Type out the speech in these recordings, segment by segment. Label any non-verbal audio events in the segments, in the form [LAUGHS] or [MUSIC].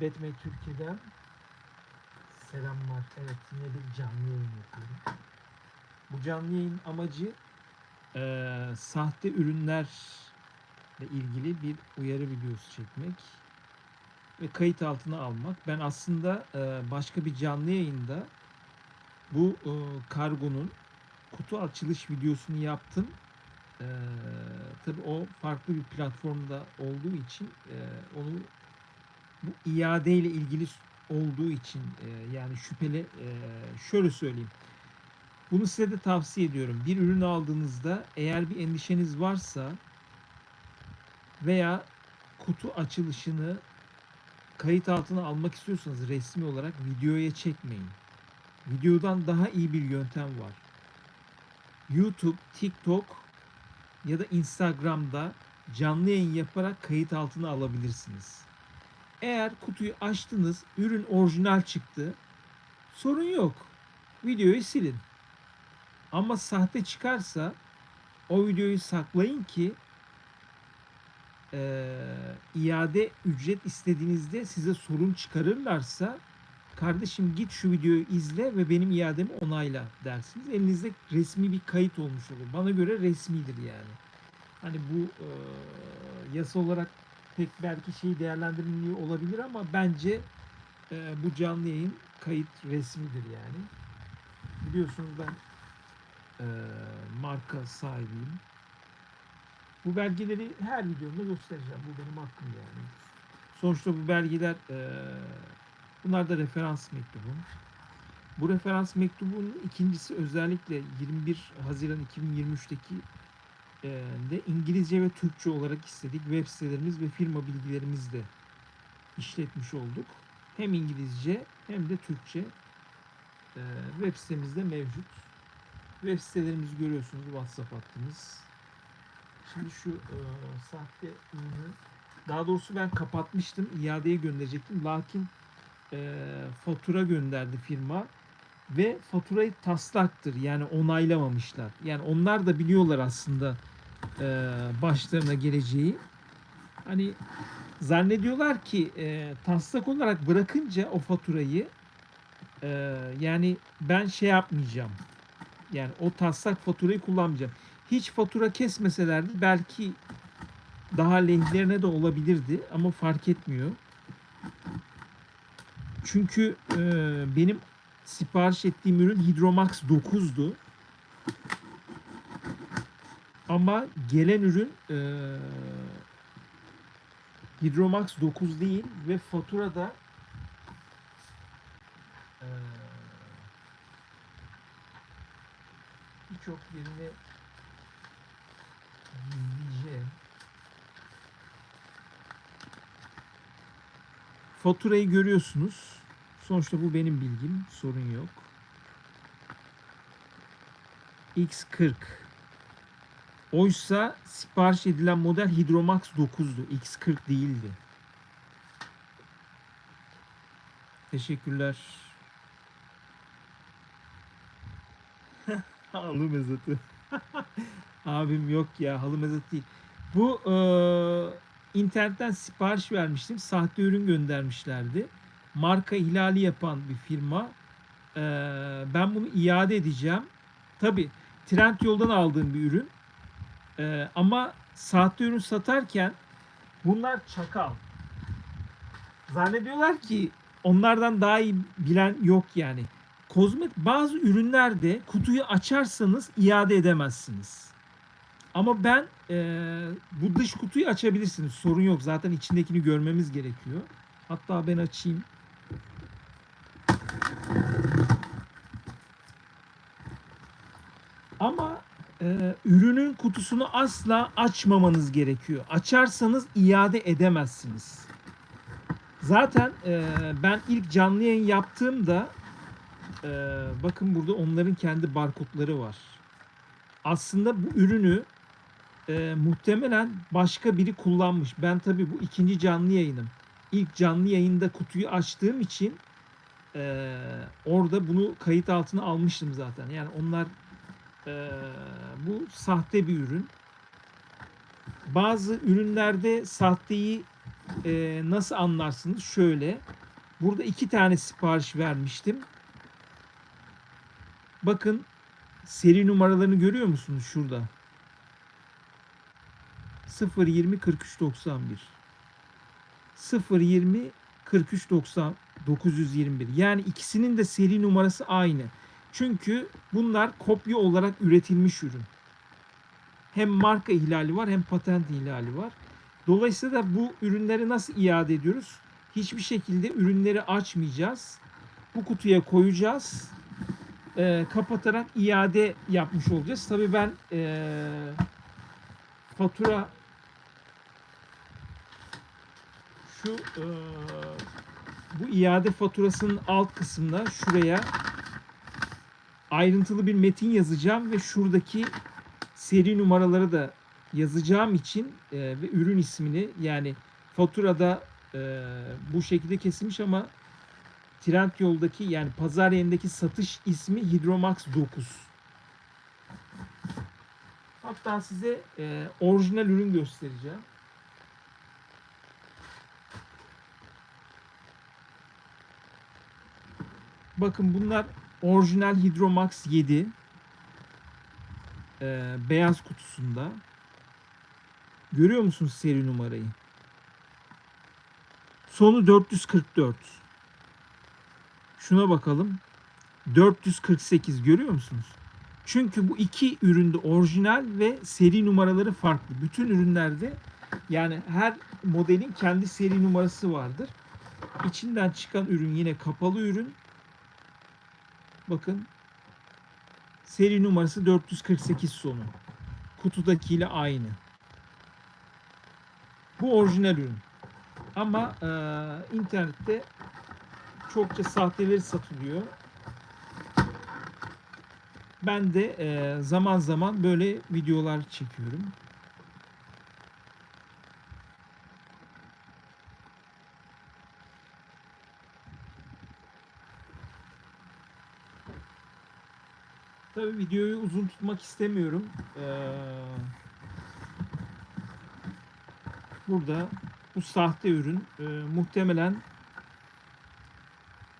Batman Türkiye'den selamlar. Evet yine bir canlı yayın yapıyorum. Bu canlı yayın amacı eee, sahte ürünlerle ilgili bir uyarı videosu çekmek ve kayıt altına almak. Ben aslında eee, başka bir canlı yayında bu eee, kargonun kutu açılış videosunu yaptım. Eee tabii o farklı bir platformda olduğu için eee, onu bu iade ile ilgili olduğu için eee, yani şüpheli eee, şöyle söyleyeyim. Bunu size de tavsiye ediyorum. Bir ürün aldığınızda eğer bir endişeniz varsa veya kutu açılışını kayıt altına almak istiyorsanız resmi olarak videoya çekmeyin. Videodan daha iyi bir yöntem var. YouTube, TikTok ya da Instagram'da canlı yayın yaparak kayıt altına alabilirsiniz. Eğer kutuyu açtınız, ürün orijinal çıktı, sorun yok. Videoyu silin. Ama sahte çıkarsa o videoyu saklayın ki eee, iade ücret istediğinizde size sorun çıkarırlarsa kardeşim git şu videoyu izle ve benim iademi onayla dersiniz. Elinizde resmi bir kayıt olmuş olur. Bana göre resmidir yani. Hani bu eee, yasa olarak pek belki şey değerlendiriliyor olabilir ama bence eee, bu canlı yayın kayıt resmidir yani. Biliyorsunuz ben eee, marka sahibiyim. Bu belgeleri her videomda göstereceğim. Bu benim hakkım yani. Sonuçta bu belgeler eee bunlar da referans mektubum. Bu referans mektubunun ikincisi özellikle 21 Haziran 2023'teki eee, de İngilizce ve Türkçe olarak istedik. Web sitelerimiz ve firma bilgilerimizle işletmiş olduk. Hem İngilizce hem de Türkçe eee, web sitemizde mevcut. Web sitelerimizi görüyorsunuz. WhatsApp hattımız. Şimdi şu eee, sahte daha doğrusu ben kapatmıştım. iadeye gönderecektim. Lakin eee, fatura gönderdi firma ve faturayı taslaktır. Yani onaylamamışlar. Yani onlar da biliyorlar aslında eee, başlarına geleceği. Hani zannediyorlar ki eee, taslak olarak bırakınca o faturayı eee, yani ben şey yapmayacağım. Yani o taslak faturayı kullanmayacağım. Hiç fatura kesmeselerdi belki daha lehlerine de olabilirdi ama fark etmiyor. Çünkü e, benim sipariş ettiğim ürün Hydromax 9'du. Ama gelen ürün e, Hydromax 9 değil ve faturada e, birçok yerini gizleyeceğim. Faturayı görüyorsunuz. Sonuçta bu benim bilgim. Sorun yok. X40. Oysa sipariş edilen model Hydromax 9'du. X40 değildi. Teşekkürler. [LAUGHS] halı mezatı. [LAUGHS] Abim yok ya halı mezatı değil. Bu eee, internetten sipariş vermiştim. Sahte ürün göndermişlerdi. Marka ihlali yapan bir firma. Eee, ben bunu iade edeceğim. Tabi trend yoldan aldığım bir ürün. Eee, ama sahte ürün satarken bunlar çakal. Zannediyorlar ki onlardan daha iyi bilen yok yani. Kozmet bazı ürünlerde kutuyu açarsanız iade edemezsiniz. Ama ben eee, bu dış kutuyu açabilirsiniz. Sorun yok. Zaten içindekini görmemiz gerekiyor. Hatta ben açayım. Ama eee, ürünün kutusunu asla açmamanız gerekiyor. Açarsanız iade edemezsiniz. Zaten eee, ben ilk canlı yayın yaptığımda eee, bakın burada onların kendi barkodları var. Aslında bu ürünü e, muhtemelen başka biri kullanmış. Ben tabii bu ikinci canlı yayınım. İlk canlı yayında kutuyu açtığım için e, orada bunu kayıt altına almıştım zaten. Yani onlar e, bu sahte bir ürün. Bazı ürünlerde sahteyi e, nasıl anlarsınız? Şöyle. Burada iki tane sipariş vermiştim. Bakın seri numaralarını görüyor musunuz şurada? 020 43 91 020 43 90 921 yani ikisinin de seri numarası aynı. Çünkü bunlar kopya olarak üretilmiş ürün. Hem marka ihlali var hem patent ihlali var. Dolayısıyla da bu ürünleri nasıl iade ediyoruz? Hiçbir şekilde ürünleri açmayacağız. Bu kutuya koyacağız. Ee, kapatarak iade yapmış olacağız. Tabii ben ee, fatura şu ee, bu iade faturasının alt kısmına şuraya ayrıntılı bir metin yazacağım ve şuradaki seri numaraları da yazacağım için e, ve ürün ismini yani faturada e, bu şekilde kesilmiş ama Trendyol'daki yani pazar yerindeki satış ismi Hydromax 9. Hatta size e, orijinal ürün göstereceğim. Bakın bunlar orijinal Hydromax 7 e, beyaz kutusunda. Görüyor musunuz seri numarayı? Sonu 444. Şuna bakalım. 448 görüyor musunuz? Çünkü bu iki üründe orijinal ve seri numaraları farklı. Bütün ürünlerde yani her modelin kendi seri numarası vardır. İçinden çıkan ürün yine kapalı ürün. Bakın seri numarası 448 sonu. Kutudakiyle aynı. Bu orijinal ürün. Ama e, internette çokça sahteleri satılıyor. Ben de e, zaman zaman böyle videolar çekiyorum. Tabii videoyu uzun tutmak istemiyorum. Ee, burada bu sahte ürün e, muhtemelen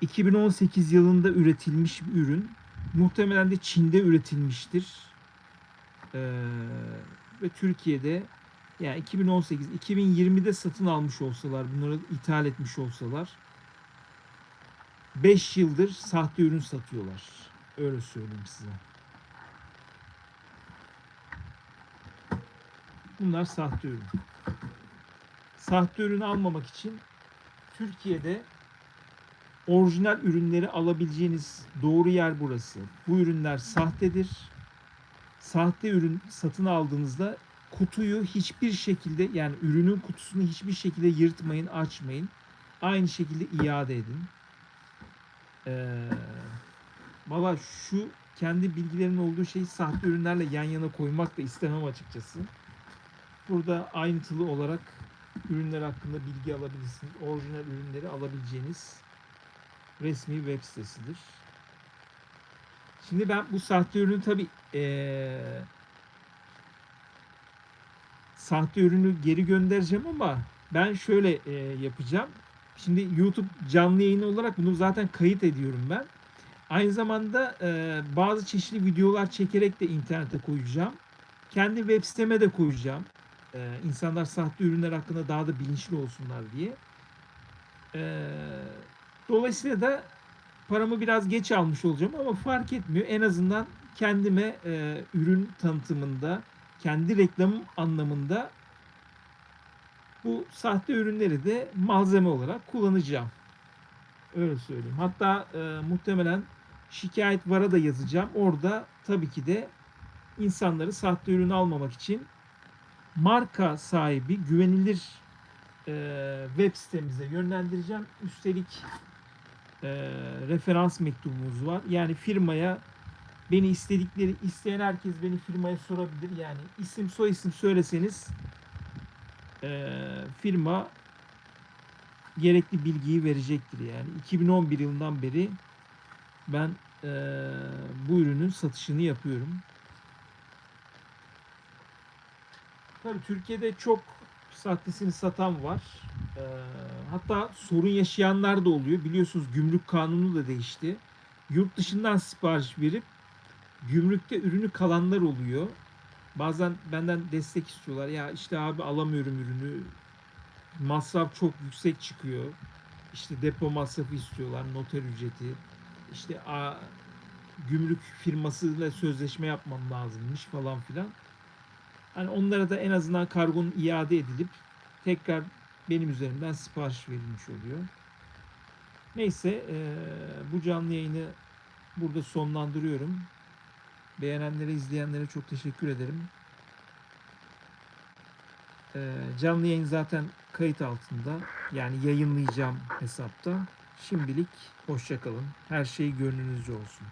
2018 yılında üretilmiş bir ürün. Muhtemelen de Çin'de üretilmiştir. Ee, ve Türkiye'de yani 2018 2020'de satın almış olsalar bunları ithal etmiş olsalar 5 yıldır sahte ürün satıyorlar. Öyle söyleyeyim size. Bunlar sahte ürün. Sahte ürünü almamak için Türkiye'de orijinal ürünleri alabileceğiniz doğru yer burası. Bu ürünler sahtedir. Sahte ürün satın aldığınızda kutuyu hiçbir şekilde yani ürünün kutusunu hiçbir şekilde yırtmayın, açmayın. Aynı şekilde iade edin. Ee, Valla şu kendi bilgilerin olduğu şeyi sahte ürünlerle yan yana koymak da istemem açıkçası. Burada ayrıntılı olarak ürünler hakkında bilgi alabilirsiniz. Orijinal ürünleri alabileceğiniz resmi web sitesidir. Şimdi ben bu sahte ürünü tabi sahte ürünü geri göndereceğim ama ben şöyle e, yapacağım. Şimdi YouTube canlı yayını olarak bunu zaten kayıt ediyorum ben. Aynı zamanda e, bazı çeşitli videolar çekerek de internete koyacağım. Kendi web siteme de koyacağım. E, insanlar sahte ürünler hakkında daha da bilinçli olsunlar diye. E, dolayısıyla da paramı biraz geç almış olacağım ama fark etmiyor. En azından kendime e, ürün tanıtımında, kendi reklamım anlamında bu sahte ürünleri de malzeme olarak kullanacağım. Öyle söyleyeyim. Hatta e, muhtemelen şikayet vara da yazacağım. Orada tabii ki de insanları sahte ürün almamak için marka sahibi güvenilir e, web sitemize yönlendireceğim. Üstelik e, referans mektubumuz var. Yani firmaya beni istedikleri isteyen herkes beni firmaya sorabilir. Yani isim soy isim söyleseniz e, firma gerekli bilgiyi verecektir yani. 2011 yılından beri ben e, bu ürünün satışını yapıyorum. Tabii Türkiye'de çok sahtesini satan var. Ee, hatta sorun yaşayanlar da oluyor. Biliyorsunuz gümrük kanunu da değişti. Yurt dışından sipariş verip gümrükte ürünü kalanlar oluyor. Bazen benden destek istiyorlar. Ya işte abi alamıyorum ürünü. Masraf çok yüksek çıkıyor. İşte depo masrafı istiyorlar, noter ücreti. İşte a, gümrük firmasıyla sözleşme yapmam lazımmış falan filan. Hani onlara da en azından kargonun iade edilip tekrar benim üzerimden sipariş verilmiş oluyor. Neyse eee, bu canlı yayını burada sonlandırıyorum. Beğenenlere, izleyenlere çok teşekkür ederim. Eee, canlı yayın zaten kayıt altında. Yani yayınlayacağım hesapta. Şimdilik hoşçakalın. Her şey gönlünüzce olsun.